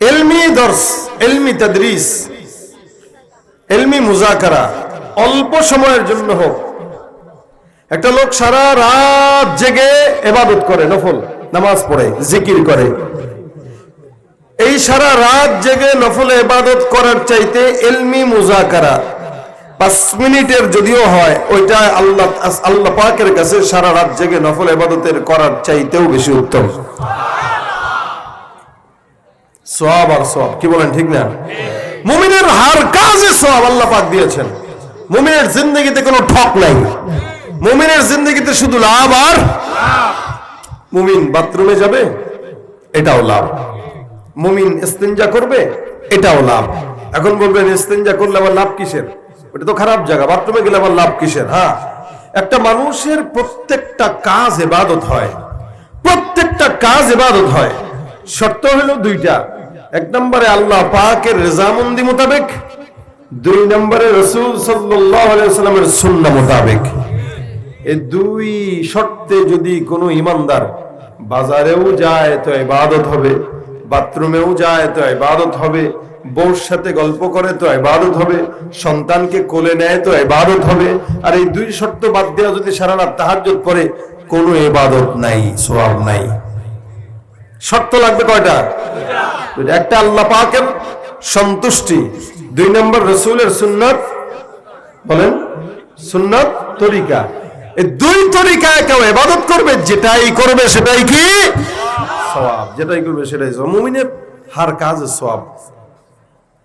এলমি এলমি মুজাকারা, অল্প সময়ের জন্য হোক। একটা লোক সারা রাত জেগে এবাদত করে, নফল, নামাজ পড়ে, জিকির করে। এই সারা রাত জেগে নফল এবাদত করার চাইতে এলমি মুজাকারা পাঁচ মিনিটের যদিও হয়, ওইটা আল্লাহ আল্লাহ পাকের কাছে সারা রাত জেগে নফল এবাদতের করার চাইতেও বেশি উত্তম। সোয়াব আর সব কি বলেন, ঠিক না? মুমিনের হার কাজে সব আল্লাহ পাক দিয়েছেন। মুমিনের জিন্দগিতে কোনো ঠক নাই। মুমিনের জিন্দগিতে শুধু লাভ আর মুমিন বাথরুমে যাবে, এটাও লাভ। মুমিন ইস্তেঞ্জা করবে, এটাও লাভ। এখন বলবেন, ইস্তেঞ্জা করলে আবার লাভ কিসের? ওটা তো খারাপ জায়গা, বাথরুমে গেলে আবার লাভ কিসের হ্যাঁ? একটা মানুষের প্রত্যেকটা কাজ এবাদত হয়। প্রত্যেকটা কাজ এবাদত হয়। শর্ত হলো দুইটা এক নম্বরে আল্লাহ পাকের রেজামন্দি মোতাবেক, দুই নম্বরে রসুল সাল্লামের সুন্না মোতাবেক এই দুই শর্তে যদি কোনো ইমানদার বাজারেও যায় তো ইবাদত হবে, বাথরুমেও যায় তো ইবাদত হবে, বউর সাথে গল্প করে তো ইবাদত হবে, সন্তানকে কোলে নেয় তো ইবাদত হবে, আর এই দুই শর্ত বাদ দেওয়া যদি সারা রাত তাহাজ্জুদ করে, কোনো ইবাদত নাই, সওয়াব নাই শর্ত লাগবে কয়টা। একটা আল্লাহ পাকের সন্তুষ্টি। দুই নম্বর রসুলের সুন্নত। বলেন, সুন্নত তরিকা। এই দুই তরিকায় কেউ এবাদত করবে, যেটাই করবে সেটাই কি? সওয়াব। যেটাই করবে সেটাই মুমিনের হার কাজ সওয়াব।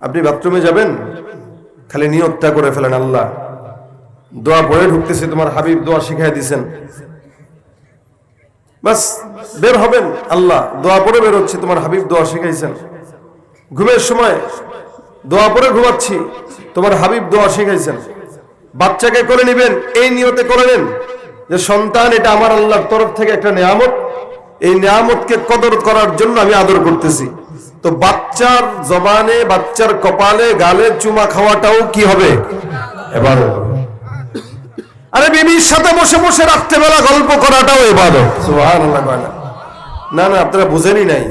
আপনি বাথরুমে যাবেন, খালি নিয়তটা করে ফেলেন আল্লাহ। দোয়া পড়ে ঢুকতেছে, তোমার হাবিব দোয়া শিখাই দিছেন। বাস, বের হবেন। আল্লাহ, দোয়া পরে বের হচ্ছে তোমার হাবিব দোয়া শিখাইছেন। ঘুমের সময় দোয়া পরে ঘুমাচ্ছি, তোমার হাবিব দোয়া শিখাইছেন। বাচ্চাকে করে নেবেন, এই নিয়তে করে নেন যে সন্তান, এটা আমার আল্লাহর তরফ থেকে একটা নিয়ামত। এই নিয়ামতকে কদর করার জন্য আমি আদর করতেছি। তো বাচ্চার জবানে, বাচ্চার কপালে, গালে চুমা খাওয়াটাও কি হবে? এবার আরে বিবির সাথে বসে বসে রাত্রেবেলা গল্প করাটাও সুবহানাল্লাহ না। না, আপনারা বুঝেনই নাই।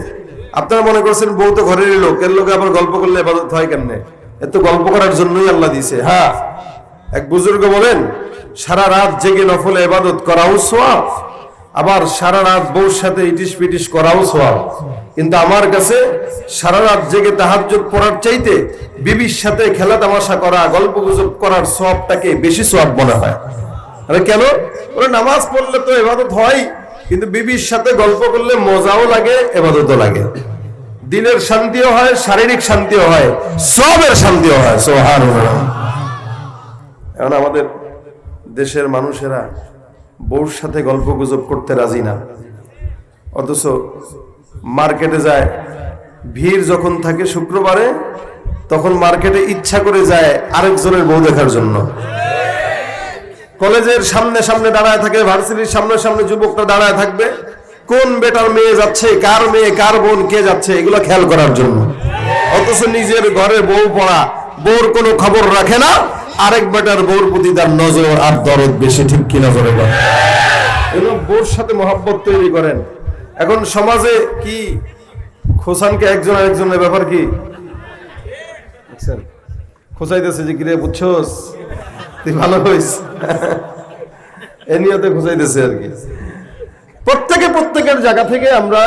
আপনারা মনে করছেন বউ তো ঘরেরই লোক, এর লোকে আবার গল্প করলে এবাদত হয় কেমনে? এত গল্প করার জন্যই আল্লাহ দিছে। হ্যাঁ এক বুজুর্গ বলেন, সারা রাত জেগে নফলে এবাদত করাও সোয়াব, আবার সারা রাত বউর সাথে ইটিস পিটিস করাও সোয়াব। কিন্তু আমার কাছে সারা রাত জেগে তাহাজ্জুদ পড়ার চাইতে বিবির সাথে খেলা তামাশা করা, গল্প গুজব করার সোয়াবটাকে বেশি সোয়াব মনে হয়। আরে কেন? ওরা নামাজ পড়লে তো এবাদত হয়, কিন্তু বিবির সাথে গল্প করলে মজাও লাগে, এবাদতও লাগে। দিনের শান্তিও হয়, শারীরিক শান্তিও হয়, সবের শান্তিও হয় সোহান এখন আমাদের দেশের মানুষেরা বউর সাথে গল্প গুজব করতে রাজি না। অথচ মার্কেটে যায়, ভিড় যখন থাকে শুক্রবারে, তখন মার্কেটে ইচ্ছা করে যায় আরেকজনের বউ দেখার জন্য। কলেজের সামনে সামনে দাঁড়ায় থাকে, ভার্সিটির সামনে সামনে যুবকটা দাঁড়ায় থাকবে। কোন বেটার মেয়ে যাচ্ছে, কার মেয়ে, কার বোন, কে যাচ্ছে, এগুলো খেয়াল করার জন্য। অথচ নিজের ঘরে বউ পড়া, বউর কোনো খবর রাখে না, আরেক বেটার বউর প্রতি তার নজর আর দরদ বেশি, ঠিক কি নজরে করে এগুলো বউর সাথে মহাব্বত তৈরি করেন। এখন সমাজে কি খোসানকে একজন আরেকজনের ব্যাপার কি? দেখছেন? খোঁচাইতেছে যে, কিরে, বুঝছোস? তুই ভালো হইস এ নিয়তে খোঁচাইতেছে আর কি। প্রত্যেকে প্রত্যেকের জায়গা থেকে আমরা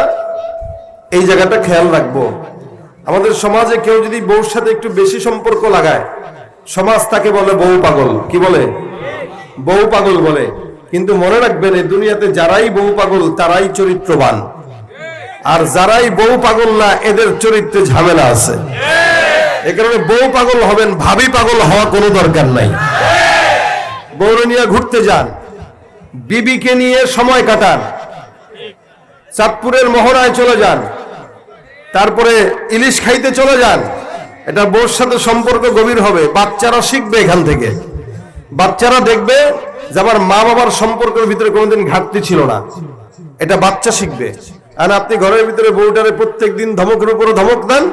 এই জায়গাটা খেয়াল রাখব। আমাদের সমাজে কেউ যদি বউর সাথে একটু বেশি সম্পর্ক লাগায়, সমাজ তাকে বলে বউ পাগল। কি বলে? বউ পাগল বলে। কিন্তু মনে রাখবেন, এই দুনিয়াতে যারাই বউ পাগল, তারাই চরিত্রবান। আর যারাই বউ পাগল না, এদের চরিত্রে ঝামেলা আছে। এ কারণে বউ পাগল হবেন, ভাবি পাগল হওয়া কোনো দরকার নাই। বউরে নিয়ে ঘুরতে যান, বিবিকে নিয়ে সময় কাটান, চাঁদপুরের মহড়ায় চলে যান, তারপরে ইলিশ খাইতে চলে যান। এটা বউর সাথে সম্পর্ক গভীর হবে, বাচ্চারা শিখবে এখান থেকে। বাচ্চারা দেখবে যে আমার মা বাবার সম্পর্কের ভিতরে কোনোদিন ঘাটতি ছিল না। এটা বাচ্চা শিখবে। আর আপনি ঘরের ভিতরে বউটারে প্রত্যেক দিন ধমকের উপরে ধমক দেন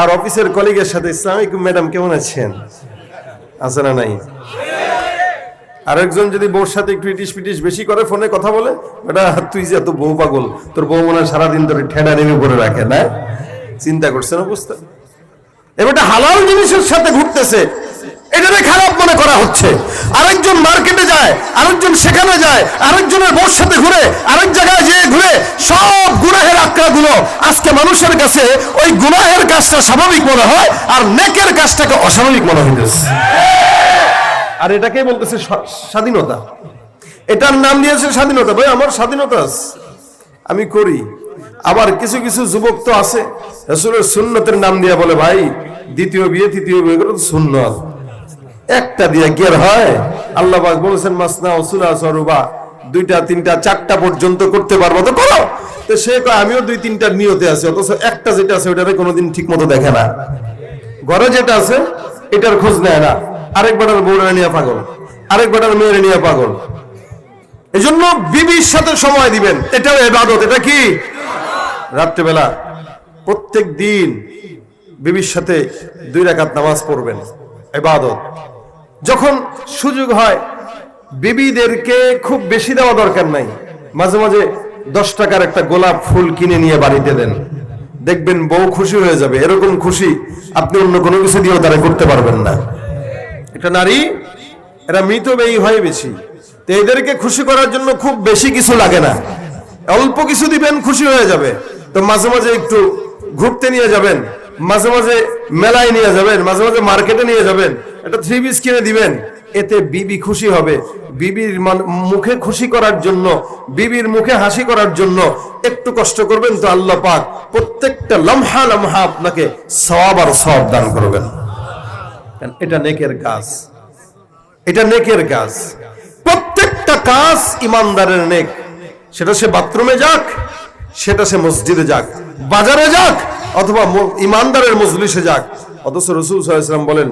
আর অফিসের কলিগের সাথে ইসলামিক ম্যাডাম, কেমন আছেন? আছে না নাই? আরেকজন যদি বউর সাথে একটু ইটিস পিটিস বেশি করে, ফোনে কথা বলে এটা তুই যে এত বউ পাগল, তোর বউ মনে সারাদিন তোর ঠেডা নেমে করে রাখে, না? চিন্তা করছেন অবস্থা। এবারটা হালাল জিনিসের সাথে ঘুরতেছে, এটারে খারাপ মনে করা হচ্ছে। আরেকজন মার্কেটে যায়, আরেকজন সেখানে যায়, আরেকজনের বউর সাথে ঘুরে, আরেক জায়গায় যেয়ে ঘুরে, সব গুনাহের আক্রাগুলো আজকে মানুষের কাছে ওই গুনাহের কাজটা স্বাভাবিক মনে হয় আর নেকের কাজটাকে অস্বাভাবিক মনে হইতেছে আর এটাকেই বলতেছে স্বাধীনতা। এটার নাম দিয়েছে স্বাধীনতা। ভাই, আমার স্বাধীনতা আছে। আমি করি। আবার কিছু কিছু যুবক তো আছে। রসুলের সুন্নতের নাম দিয়ে বলে, ভাই, দ্বিতীয় বিয়ে, তৃতীয় বিয়ে করে সুন্নত। একটা দিয়ে কি আর হয়? আল্লাহ বলেছেন, মাসনা ওসুলা সরুবা। দুইটা, তিনটা, চারটা পর্যন্ত করতে পারব। তো করো তো সে আমিও দুই তিনটা নিয়তে আছে, অথচ একটা যেটা আছে ওটারে কোনোদিন ঠিক মতো দেখে না। ঘরে যেটা আছে, এটার খোঁজ নেয় না। আরেক বেটার বউরা নিয়ে পাগল। আরেক বেটার মেয়ের নিয়ে পাগল। এজন্য বিবির সাথে সময় দিবেন। এটাও এবাদত, এটা কি? রাত্রেবেলা প্রত্যেক দিন বিবির সাথে দুই রাকাত নামাজ পড়বেন। এবাদত। যখন সুযোগ হয় বিবিদেরকে খুব বেশি দেওয়া দরকার নাই। মাঝে মাঝে দশ টাকার একটা গোলাপ ফুল কিনে নিয়ে বাড়িতে দেন। দেখবেন বউ খুশি হয়ে যাবে। এরকম খুশি আপনি অন্য কোনো কিছু দিয়েও তারা করতে পারবেন না। এটা নারী, এরা মৃত ব্যয়ী হয় বেশি। তো এদেরকে খুশি করার জন্য খুব বেশি কিছু লাগে না। অল্প কিছু দিবেন, খুশি হয়ে যাবে। তো মাঝে মাঝে একটু ঘুরতে নিয়ে যাবেন, মাঝে মাঝে মেলায় নিয়ে যাবেন, মাঝে মাঝে মার্কেটে নিয়ে যাবেন। একটা থ্রি পিস কিনে দিবেন, এতে বিবি খুশি হবে। বিবির মুখে খুশি করার জন্য, বিবির মুখে হাসি করার জন্য একটু কষ্ট করবেন তো আল্লাহ পাক প্রত্যেকটা লম্হা লম্হা আপনাকে সওয়াব আর সওয়াব দান করবেন। এটা নেকের কাজ। এটা নেকের কাজ। প্রত্যেকটা কাজ ইমানদারের নেক। সেটা সে বাথরুমে যাক, সেটা সে মসজিদে যাক, বাজারে যাক, অথবা ইমানদারের মজলিসে যাক। অথচ রসুল সাল্লাম বলেন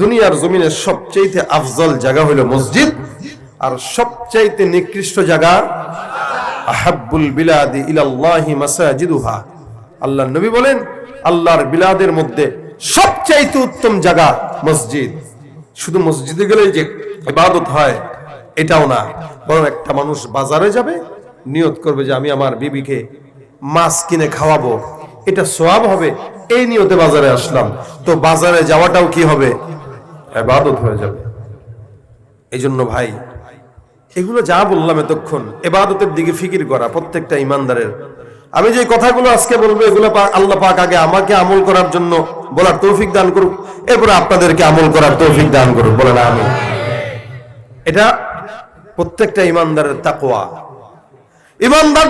দুনিয়ার জমিনের সবচাইতে আফজল জায়গা হলো মসজিদ, আর সবচাইতে নিকৃষ্ট জায়গা আহাব্বুল বিলাদি ইলাল্লাহি মাসাজিদুহা। আল্লাহর নবী বলেন, আল্লাহর বিলাদের মধ্যে সবচাইতে উত্তম জায়গা মসজিদ। শুধু মসজিদে গেলেই যে ইবাদত হয়, এটাও না। বরং একটা মানুষ বাজারে যাবে, নিয়ত করবে যে আমি আমার বিবিকে মাছ কিনে খাওয়াবো। এটা সোয়াব হবে, এই নিয়তে বাজারে আসলাম। তো বাজারে যাওয়াটাও কি হবে? ইবাদত হয়ে যাবে। এই জন্য ভাই, এগুলো যা বললাম এতক্ষণ এবাদতের দিকে ফিকির করা প্রত্যেকটা ইমানদারের। আমি যে কথাগুলো আজকে বলব, এগুলো আল্লাহ পাক আগে আমাকে আমল করার জন্য বলার তৌফিক দান করুক। এরপরে আপনাদেরকে আমল করার তৌফিক দান করুক। বলেন আমি এটা প্রত্যেকটা ইমানদারের তাকওয়া। ইমানদার